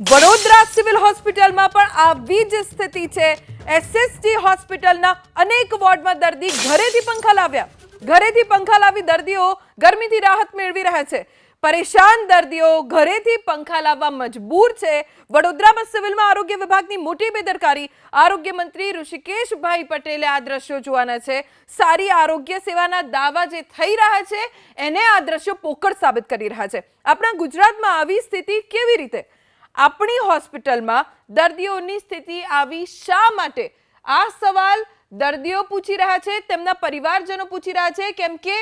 Vadodara civil હોસ્પિટલમાં પણ આવી જ સ્થિતિ છે. એસએસટી હોસ્પિટલના અનેક વોર્ડમાં દર્દી ઘરેથી પંખા લાવ્યા. ઘરેથી પંખા લાવી દર્દીઓ ગરમીથી રાહત મેળવી રહ્યા છે. પરેશાન દર્દીઓ ઘરેથી પંખા લાવવા મજબૂર છે. વડોદરામાં સિવિલમાં આરોગ્ય વિભાગની મોટી બેદરકારી. આરોગ્ય મંત્રી ઋષિકેશભાઈ પટેલે આ દ્રશ્યો જોવાના છે. સારી આરોગ્ય સેવાના દાવા જે થઈ રહ્યા છે, એને આ દ્રશ્યો પોકળ સાબિત કરી રહ્યા છે. આપણા ગુજરાતમાં આવી સ્થિતિ કેવી રીતે? આપણી હોસ્પિટલમાં દર્દીઓની સ્થિતિ આવી શા માટે? આ સવાલ દર્દીઓ પૂછી રહ્યા છે, તેમના પરિવારજનો પૂછી રહ્યા છે, કેમ કે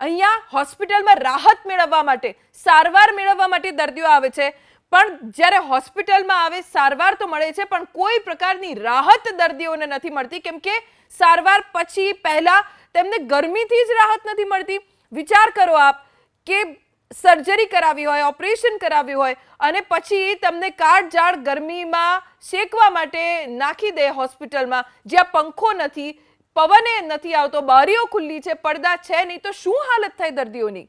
અહીંયા હોસ્પિટલમાં રાહત મેળવવા માટે, સારવાર મેળવવા માટે દર્દીઓ આવે છે. પણ જ્યારે હોસ્પિટલમાં આવે, સારવાર તો મળે છે, પણ કોઈ પ્રકારની રાહત દર્દીઓને નથી મળતી, કેમ કે સારવાર પછી પહેલાં તેમને ગરમીથી જ રાહત નથી મળતી. વિચાર કરો આપ કે સર્જરી કરાવી હોય ઓપરેશન કરાવ્યું હોય અને પછી તમને કાળઝાળ ગરમીમાં શેકવા માટે નાખી દે હોસ્પિટલમાં. જ્યાં પંખો નથી, પવને નથી આવતો, બારીઓ ખુલ્લી છે, પડદા છે નહીં, તો શું હાલત થાય દર્દીઓની?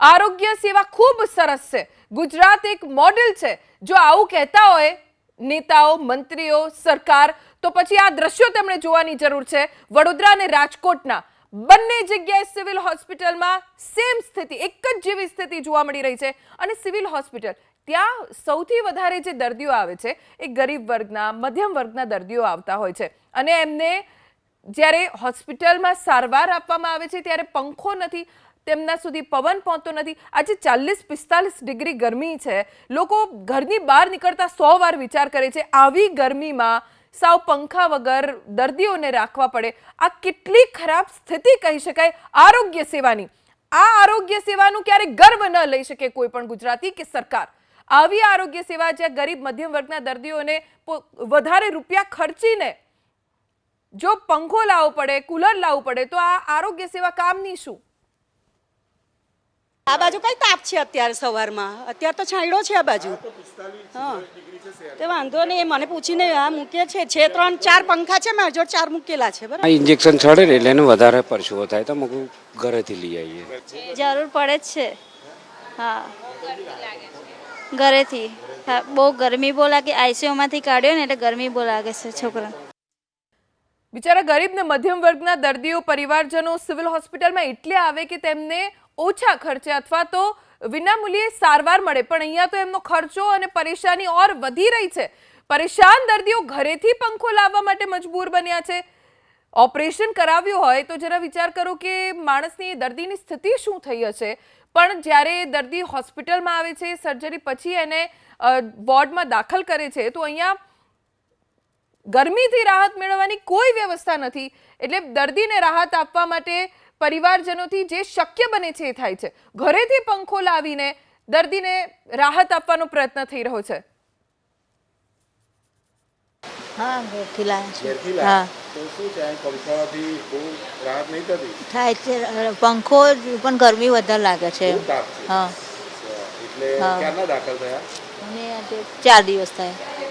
આરોગ્ય સેવા ખૂબ સરસ છે. ગુજરાત એક મોડેલ છે. જો આવું કહેતા હોય નેતાઓ, મંત્રીઓ, સરકાર, તો પછી આ દ્રશ્યો તેમણે જોવાની જરૂર છે. વડોદરા અને રાજકોટના બંને જગ્યાએ સિવિલ હોસ્પિટલમાં સેમ સ્થિતિ, એક જ જેવી સ્થિતિ જોવા મળી રહી છે. અને સિવિલ હોસ્પિટલ, ત્યાં સૌથી વધારે જે દર્દીઓ આવે છે, એ ગરીબ વર્ગના, મધ્યમ વર્ગના દર્દીઓ આવતા હોય છે. અને એમને જ્યારે હોસ્પિટલમાં સારવાર આપવામાં આવે છે, ત્યારે પંખો નથી, તેમના સુધી પવન પહોંચતો નથી. આજે ચાલીસ પિસ્તાલીસ ડિગ્રી ગરમી છે. લોકો ઘરની બહાર નીકળતા સો વાર વિચાર કરે છે, આવી ગરમીમાં સાવ પંખા વગર દર્દીઓને રાખવા પડે. આ કેટલી ખરાબ સ્થિતિ કહી શકાય આરોગ્ય સેવાની. આ આરોગ્ય સેવાનું ક્યારે ગર્વ ન લઈ શકે કોઈ પણ ગુજરાતી કે સરકાર. આવી આરોગ્ય સેવા જ્યાં ગરીબ મધ્યમ વર્ગના દર્દીઓને વધારે રૂપિયા ખર્ચીને જો પંખો લાવવો પડે, કુલર લાવવું પડે, તો આ આરોગ્ય સેવા કામની શું? આ બાજુ કઈ તાપ છે અત્યારે સવારમાં? અત્યારે તો છાંયડો છે આ બાજુ. હા. તે વાંધો નહીં મને પૂછીને આ મૂકે છે છે ત્રણ ચાર પંખા છે મારા જોડે ચાર મૂકેલા છે બરાબર? ઇન્જેક્શન ચડે ને એટલે એને વધારે પરસેવો થાય. તો મૂકું ઘરેથી લઈ આવીએ. જરૂર પડે જ છે. હા. ઘરેથી. હા બહુ ગરમી બહુ લાગે. આઈસીયુમાંથી કાઢ્યો ને એટલે ગરમી બહુ લાગે છે છોકરાને બિચારા ગરીબ ને મધ્યમ વર્ગના દર્દીઓ પરિવારજનો સિવિલ હોસ્પિટલમાં એટલે આવે કે તેમને ઓછા ખર્ચે અથવા તો વિનામૂલ્યે સારવાર મળે. પણ અહીંયા તો એમનો ખર્ચો અને પરેશાની ઓર વધી રહી છે. પરેશાન દર્દીઓ ઘરેથી પંખો લાવવા માટે મજબૂર બન્યા છે. ઓપરેશન કરાવ્યું હોય તો જરા વિચાર કરો કે માણસની દર્દીની સ્થિતિ શું થઈ હશે. પણ જ્યારે દર્દી હોસ્પિટલમાં આવે છે, સર્જરી પછી એને વોર્ડમાં દાખલ કરે છે, તો અહીંયા ગરમીથી રાહત મેળવવાની કોઈ વ્યવસ્થા નથી. એટલે દર્દીને રાહત આપવા માટે પરિવારજનોથી જે શક્ય બને છે એ થાય છે. ઘરેથી પંખો લાવીને દર્દીને રાહત આપવાનો પ્રયત્ન થઈ રહ્યો છે. હા ઘરથી લાવ્યા હા. થાય છે પંખો પણ ગરમી વધારે લાગે છે. હા. હા. ક્યારના દાખલ થયા? અને આજે ચાર દિવસ થાય.